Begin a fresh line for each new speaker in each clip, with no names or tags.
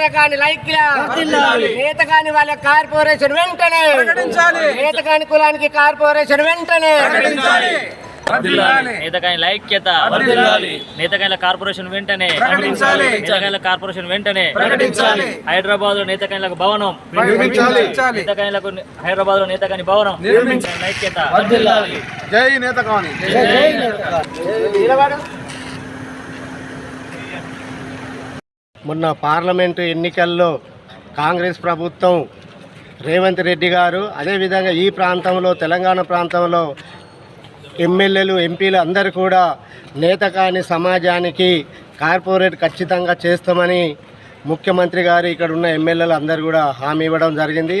నేతకాని లైక్య నేతకాని వాళ్ళ కార్పొరేషన్ వెంటనే. నేతకాని కులానికి కార్పొరేషన్ వెంటనే.
నేతకాని ఐక్యత నేతకాయల కార్పొరేషన్ వెంటనే.
ప్రకటించాలి.
నేతకాయల కార్పొరేషన్ వెంటనే. హైదరాబాద్లో నేతకాయలకు భవనం. నేతకాయలకు హైదరాబాద్లో నేతకాని భవనం. ఐక్యత
జై నేత కాని
మొన్న పార్లమెంటు ఎన్నికల్లో కాంగ్రెస్ ప్రభుత్వం రేవంత్ రెడ్డి గారు అదేవిధంగా ఈ ప్రాంతంలో తెలంగాణ ప్రాంతంలో ఎమ్మెల్యేలు ఎంపీలు అందరూ కూడా నేత కాని సమాజానికి కార్పొరేట్ ఖచ్చితంగా చేస్తామని ముఖ్యమంత్రి గారు ఇక్కడ ఉన్న ఎమ్మెల్యేలు అందరూ కూడా హామీ ఇవ్వడం జరిగింది.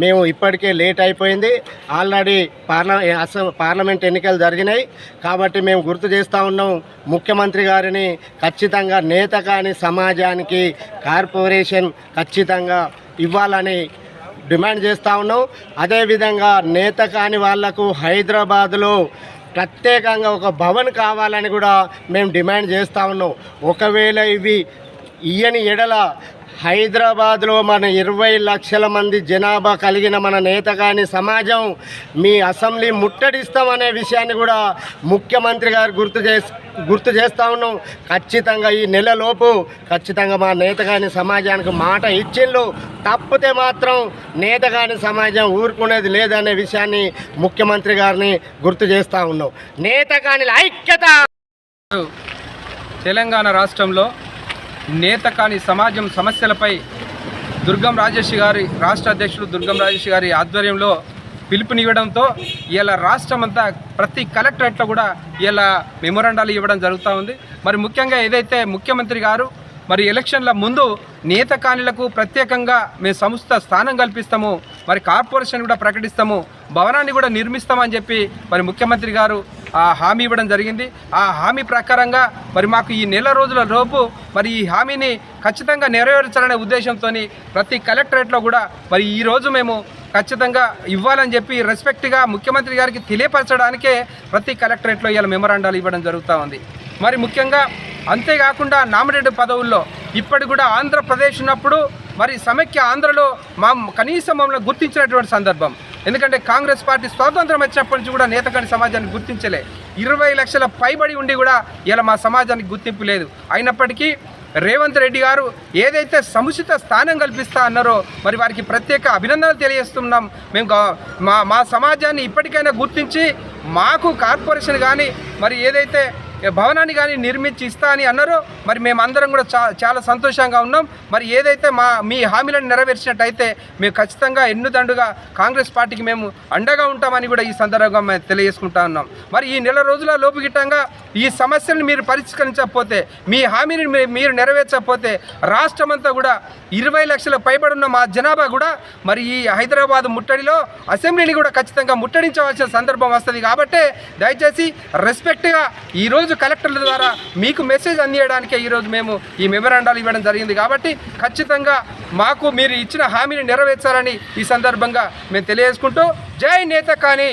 మేము ఇప్పటికే లేట్ అయిపోయింది. ఆల్రెడీ పార్ల పార్లమెంట్ ఎన్నికలు జరిగినాయి. కాబట్టి మేము గుర్తు చేస్తూ ఉన్నాం ముఖ్యమంత్రి గారిని ఖచ్చితంగా నేత కాని సమాజానికి కార్పొరేషన్ ఖచ్చితంగా ఇవ్వాలని డిమాండ్ చేస్తూ ఉన్నాం. అదేవిధంగా నేత కాని వాళ్ళకు హైదరాబాదులో ప్రత్యేకంగా ఒక భవన్ కావాలని కూడా మేము డిమాండ్ చేస్తూ ఉన్నాం. ఒకవేళ ఇవి ఈయని ఎడల హైదరాబాద్లో మన ఇరవై లక్షల మంది జనాభా కలిగిన మన నేతగాని సమాజం మీ అసెంబ్లీ ముట్టడిస్తామనే విషయాన్ని కూడా ముఖ్యమంత్రి గారు గుర్తు చేసి గుర్తు చేస్తూ ఉన్నాం. ఖచ్చితంగా ఈ నెలలోపు ఖచ్చితంగా మా నేతగాని సమాజానికి మాట ఇచ్చిండ్రు తప్పితే మాత్రం నేతగాని సమాజం ఊరుకునేది లేదనే విషయాన్ని ముఖ్యమంత్రి గారిని గుర్తు చేస్తూ ఉన్నాం. నేతగాని ఐక్యత!
తెలంగాణ రాష్ట్రంలో నేత కాని సమాజం సమస్యలపై దుర్గం రాజేష్ గారి రాష్ట్ర అధ్యక్షుడు దుర్గం రాజేష్ గారి ఆధ్వర్యంలో పిలుపునివ్వడంతో ఇలా రాష్ట్రం అంతా ప్రతి కలెక్టరేట్లో కూడా ఇలా మెమొరండాలు ఇవ్వడం జరుగుతూ ఉంది. మరి ముఖ్యంగా ఏదైతే ముఖ్యమంత్రి గారు మరి ఎలక్షన్ల ముందు నేత కానిలకు ప్రత్యేకంగా మేము సంస్థ స్థానం కల్పిస్తాము మరి కార్పొరేషన్ కూడా ప్రకటిస్తాము భవనాన్ని కూడా నిర్మిస్తామని చెప్పి మరి ముఖ్యమంత్రి గారు ఆ హామీ ఇవ్వడం జరిగింది. ఆ హామీ ప్రకారంగా మరి మాకు ఈ నెల రోజుల లోపు మరి ఈ హామీని ఖచ్చితంగా నెరవేర్చాలనే ఉద్దేశంతో ప్రతి కలెక్టరేట్లో కూడా మరి ఈరోజు మేము ఖచ్చితంగా ఇవ్వాలని చెప్పి రెస్పెక్ట్గా ముఖ్యమంత్రి గారికి తెలియపరచడానికే ప్రతి కలెక్టరేట్లో ఇవాళ మెమరాండాలు ఇవ్వడం జరుగుతూ ఉంది. మరి ముఖ్యంగా అంతేకాకుండా నామినేటెడ్ పదవుల్లో ఇప్పటి కూడా ఆంధ్రప్రదేశ్ ఉన్నప్పుడు మరి సమైక్య ఆంధ్రలో మా కనీసం మమ్మల్ని గుర్తించినటువంటి సందర్భం. ఎందుకంటే కాంగ్రెస్ పార్టీ స్వాతంత్రం వచ్చినప్పటి నుంచి కూడా నేతగాని సమాజాన్ని గుర్తించలే. ఇరవై లక్షల పైబడి ఉండి కూడా ఇలా మా సమాజానికి గుర్తింపు లేదు. అయినప్పటికీ రేవంత్ రెడ్డి గారు ఏదైతే సముచిత స్థానం కల్పిస్తా అన్నారో మరి వారికి ప్రత్యేక అభినందనలు తెలియజేస్తున్నాం. మేము మా మా సమాజాన్ని ఇప్పటికైనా గుర్తించి మాకు కార్పొరేషన్ కానీ మరి ఏదైతే భవనాన్ని కానీ నిర్మించి ఇస్తా అని అన్నారు. మరి మేమందరం కూడా చా చాలా సంతోషంగా ఉన్నాం. మరి ఏదైతే మా మీ హామీలను నెరవేర్చినట్టయితే మేము ఖచ్చితంగా ఎన్నుదండుగా కాంగ్రెస్ పార్టీకి మేము అండగా ఉంటామని కూడా ఈ సందర్భంగా మేము తెలియజేసుకుంటా ఉన్నాం. మరి ఈ నెల రోజుల లోపు గిట్టంగా ఈ సమస్యలను మీరు పరిష్కరించకపోతే మీ హామీని మీ- మీరు నెరవేర్చకపోతే రాష్ట్రమంతా కూడా ఇరవై లక్షల పైబడున్న మా జనాభా కూడా మరి ఈ హైదరాబాద్ ముట్టడిలో అసెంబ్లీని కూడా ఖచ్చితంగా ముట్టడించవలసిన సందర్భం వస్తుంది కాబట్టి దయచేసి రెస్పెక్ట్గా ఈరోజు కలెక్టర్ల ద్వారా మీకు మెసేజ్ అందియడానికే ఈరోజు మేము ఈ మెమరాండాలు ఇవ్వడం జరిగింది కాబట్టి ఖచ్చితంగా మాకు మీరు ఇచ్చిన హామీని నెరవేర్చాలని ఈ సందర్భంగా మేము తెలియజేసుకుంటూ జై నేత కానీ.